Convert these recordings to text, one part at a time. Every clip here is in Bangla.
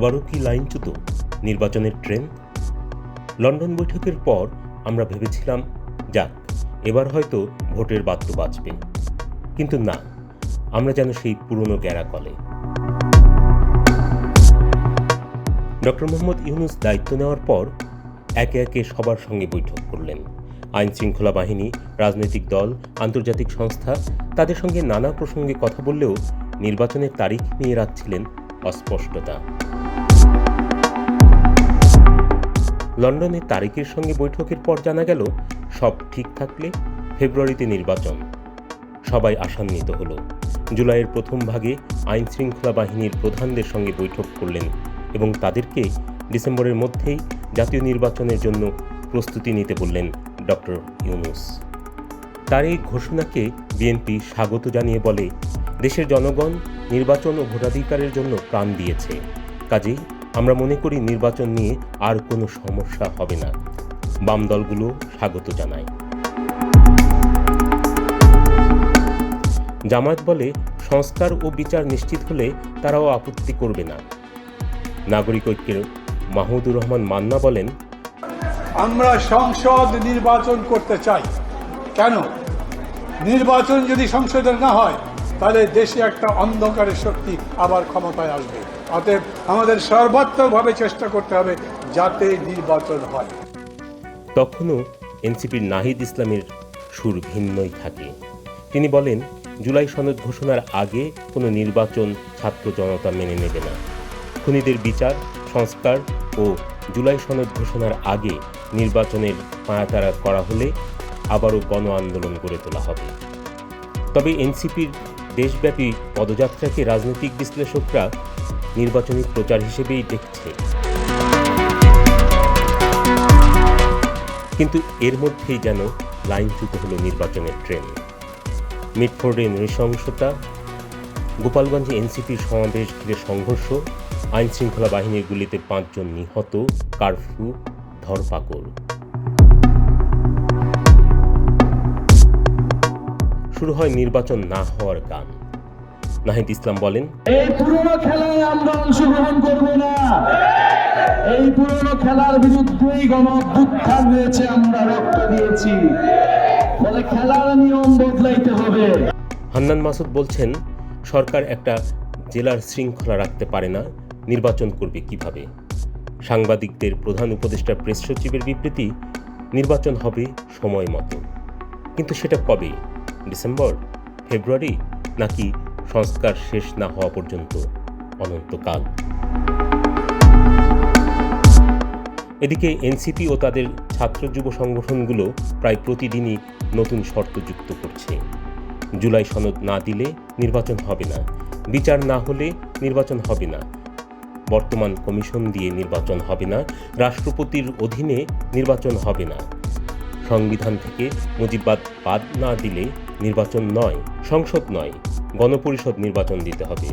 আবারও কি লাইনচ্যুত নির্বাচনের ট্রেন? লন্ডন বৈঠকের পর আমরা ভেবেছিলাম, যাক, এবার হয়তো ভোটের বাদ্য বাঁচবে কিন্তু না, আমরা যেন সেই পুরনো গ্যারাকলে ডক্টর মোহাম্মদ ইউনুস দায়িত্ব নেওয়ার পর একে একে সবার সঙ্গে বৈঠক করলেন। আইন শৃঙ্খলা বাহিনী, রাজনৈতিক দল, আন্তর্জাতিক সংস্থা, তাদের সঙ্গে নানা প্রসঙ্গে কথা বললেও নির্বাচনের তারিখ নিয়ে রাখছিলেন অস্পষ্টতা। লন্ডনে তারিখের সঙ্গে বৈঠকের পর জানা গেল, সব ঠিক থাকলে ফেব্রুয়ারিতে নির্বাচন। সবাই আশান্বিত হলো। জুলাইয়ের প্রথম ভাগে আইন শৃঙ্খলা বাহিনীর প্রধানদের সঙ্গে বৈঠক করলেন এবং তাদেরকে ডিসেম্বরের মধ্যেই জাতীয় নির্বাচনের জন্য প্রস্তুতি নিতে বললেন ডক্টর ইউনুস। তার এই ঘোষণাকে বিএনপি স্বাগত জানিয়ে বলে, দেশের জনগণ নির্বাচন ও ভোটাধিকারের জন্য প্রাণ দিয়েছে। কাজেই আমরা মনে করি নির্বাচন নিয়ে আর কোনো সমস্যা হবে না। বাম দলগুলো স্বাগত জানায়। জামায়াত বলে, সংস্কার ও বিচার নিশ্চিত হলে তারাও আপত্তি করবে না। নাগরিক ঐক্যের মাহমুদুর রহমান মান্না বলেন, আমরা সংসদ নির্বাচন করতে চাই। কেন? নির্বাচন যদি সংসদের না হয়, তাহলে দেশে একটা অন্ধকারের শক্তি আবার ক্ষমতায় আসবে। অতএব আমাদের সর্বাত্মকভাবে চেষ্টা করতে হবে যাতে নির্বাচন হয়। তখনও এনসিপির নাহিদ ইসলামের সুর ভিন্নই থাকে। তিনি বলেন, জুলাই সনদ ঘোষণার আগে কোনো নির্বাচন ছাত্র জনতা মেনে নেবে না। খুনিদের বিচার, সংস্কার ও জুলাই সনদ ঘোষণার আগে নির্বাচনের পায়াতারা করা হলে আবারও গণ আন্দোলন গড়ে তোলা হবে। তবে এনসিপির দেশব্যাপী পদযাত্রাকে রাজনৈতিক বিশ্লেষকরা নির্বাচনী প্রচার হিসেবেই দেখছে। কিন্তু এর মধ্যেই যেন লাইনচ্যুত হলো নির্বাচনের ট্রেন। মিটফোর্ডে নৃশংসতা, গোপালগঞ্জে এনসিপির সমাবেশ ঘিরে সংঘর্ষ, আইনশৃঙ্খলা বাহিনীর গুলিতে পাঁচজন নিহত, কারফিউ, ধরপাকড়। শুরু হয় নির্বাচন না হওয়ার গান। নাহিদ ইসলাম বলেন এই পুরনো খেলায় আমরা অংশগ্রহণ করব না। এই পুরনো খেলার বিরুদ্ধেই গণ অভ্যুত্থান হয়েছে আমরা রক্ত দিয়েছি। ফলে খেলার নিয়ম বদলাইতে হবে। হান্নান মাসুদ বলছেন সরকার একটা জেলার শৃঙ্খলা রাখতে পারে না নির্বাচন করবে কীভাবে? সাংবাদিকদের প্রধান উপদেষ্টা প্রেস সচিবের বিবৃতি নির্বাচন হবে সময় মতো। কিন্তু সেটা কবে? ডিসেম্বর? ফেব্রুয়ারি? নাকি সংস্কার শেষ না হওয়া পর্যন্ত অনন্তকাল। এদিকে এনসিপি ও তাদের ছাত্র যুব সংগঠনগুলো প্রায় প্রতিদিনই নতুন শর্ত যুক্ত করছে। জুলাই সনদ না দিলে নির্বাচন হবে না। বিচার না হলে নির্বাচন হবে না। বর্তমান কমিশন দিয়ে নির্বাচন হবে না। রাষ্ট্রপতির অধীনে নির্বাচন হবে না। সংবিধান থেকে মুজিববাদ বাদ না দিলে নির্বাচন নয়, সংসদ নয়। গণপরিষদ নির্বাচন দিতে হবে।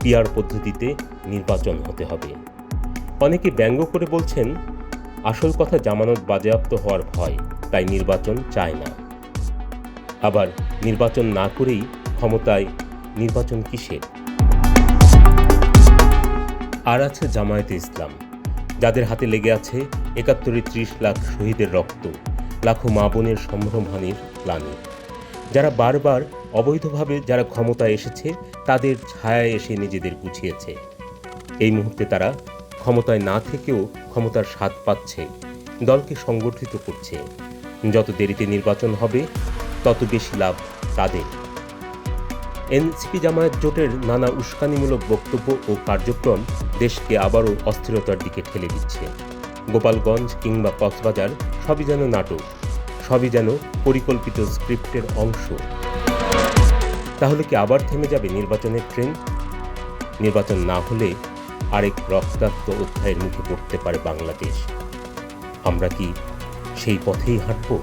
পিআর পদ্ধতিতে নির্বাচন হতে হবে। অনেকে ব্যঙ্গ করে বলছেন, আসল কথা জামানত বাজেয়াপ্ত হওয়ার ভয়, তাই নির্বাচন চায় না। আবার নির্বাচন না করেই ক্ষমতায় নির্বাচন কিসের? আর আছে জামায়াতে ইসলাম। যাদের হাতে লেগে আছে একাত্তরে ত্রিশ লাখ শহীদের রক্ত, লাখো মা বোনের সম্ভ্রমহানির প্লানি যারা বারবার অবৈধভাবে যারা ক্ষমতায় এসেছে, তাদের ছায়ায় এসে নিজেদের গুছিয়েছে। এই মুহূর্তে তারা ক্ষমতায় না থেকেও ক্ষমতার স্বাদ পাচ্ছে, দলকে সংগঠিত করছে। যত দেরিতে নির্বাচন হবে, তত বেশি লাভ তাদের। এনসিপি জামায়াত জোটের নানা উস্কানিমূলক বক্তব্য ও কার্যক্রম দেশকে আবারও অস্থিরতার দিকে ঠেলে দিচ্ছে। গোপালগঞ্জ কিংবা কক্সবাজার সবই যেন নাটক। সবই যেন পরিকল্পিত স্ক্রিপ্টের অংশ। তাহলে কি আবার থেমে যাবে নির্বাচনের ট্রেন? নির্বাচন না হলে আরেক রক্তাক্ত অধ্যায়ের মুখে পড়তে পারে বাংলাদেশ। আমরা কি সেই পথেই হাঁটব?